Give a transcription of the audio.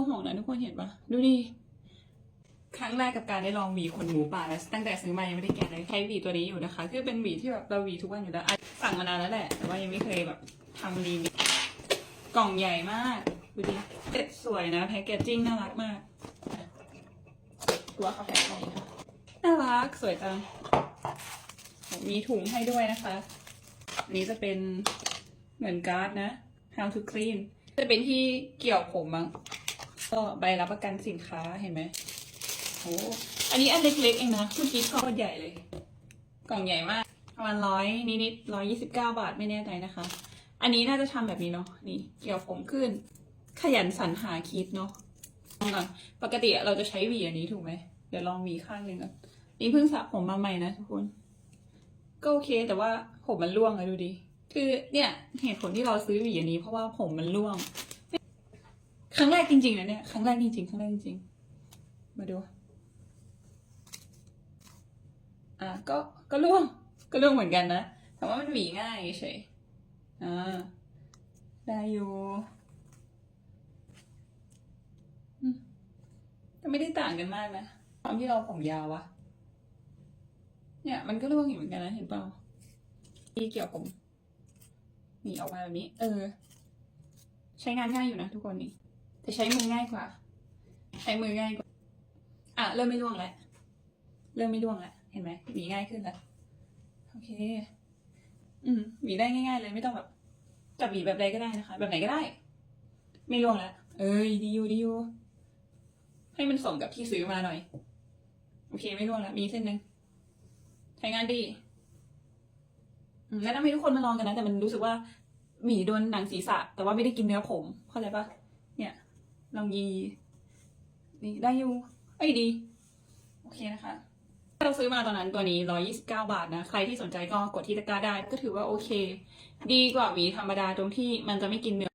กหกนะทุกคนเห็นปะดูดิ ครั้งแรกกับการได้ลองหวีขนหมูป่าแล้วตั้งแต่ซื้อมายังไม่ได้แกะเลยใช้หวีตัวนี้อยู่นะคะ คือเป็นหวีที่แบบเราหวีทุกวันอยู่แล้วสั่งมานานแล้วแหละ แต่ว่ายังไม่เคยแบบทำรีวิวกล่องใหญ่มาก ดูดิเซ็ตสวยนะแพคเกจจิ้งน่ารักมาก ตัวเขาแพ็คไงค่ะน่ารักสวยจัง มีถุงให้ด้วยนะคะนนี้จะเป็นเหมือนการ์ดนะ how to clean จะเป็นที่เกี่ยวผมมั้ง ก็ใบรับประกันสินค้าเห็นไหมโอ้อันนี้อันเล็กๆเองนะเมื่อกี้ก็ใหญ่เลย กล่องใหญ่มากประมาณร้อยนิดๆร้อยยี่สิบเก้าบาทไม่แน่ใจนะคะ อันนี้น่าจะทำแบบนี้เนาะนี่เกี่ยวผมขึ้น ขยันสรรหาคิดเนาะลองก่อนปกติเราจะใช้หวีอันนี้ถูกไหมเดี๋ยวลองหวีข้างหนึ่งก่อนนี่เพิ่งสระผมมาใหม่นะทุกคนก็โอเค แต่ว่าผมมันร่วงอะดูดิคือเนี่ยเหตุผลที่เราซื้อหวีอันนี้เพราะว่าผมมันร่วง ครั้งแรกจริงๆนะเนี่ย ครั้งแรกจริงๆ ครั้งแรกจริงๆ มาดู อะ ก็ ก็ร่วง ก็ร่วงเหมือนกันนะ แต่ว่ามันหวีง่ายเฉยอ่า ได้อยู่อืมก็ไม่ได้ต่างกันมากนะ ความที่เราผมยาวอะเนี่ย มันก็ร่วงอยู่เหมือนกันนะ เห็นเปล่าที่เกี่ยวผมหนีออกมาแบบนี้ เออ ใช้งานง่ายอยู่นะทุกคนนี่ แต่ใช้มือง่ายกว่า ใช้มือง่ายกว่า อะ เริ่มไม่ร่วงแล้ว เริ่มไม่ร่วงแล้ว เห็นไหมหวีง่ายขึ้นแล้ว โอเค อืมหวีได้ง่าย ๆ เลยไม่ต้องแบบจับหวีแบบใดก็ได้นะคะ แบบไหนก็ได้ ไม่ร่วงแล้ว เอ้ยดีอยู่ดีอยู่ให้มันสมกับที่ซื้อมาหน่อย โอเคไม่ร่วงแล้ว มีเส้นหนึ่งใช้งานดีแนะนำให้ทุกคนมาลองกันนะ แต่มันรู้สึกว่าหมีโดนหนังศีรษะ แต่ว่าไม่ได้กินเนื้อผม เข้าใจปะ ลองยีนี่ได้อยู่ไอ้ยดี โอเคนะคะ เราซื้อมาตอนนั้นตัวนี้ร้อยี่สิบเก้าบาทนะ ใครที่สนใจก็กดที่ตะกร้าได้ ก็ถือว่าโอเค ดีกว่าหวีธรรมดาตรงที่มันจะไม่กินเนื้อ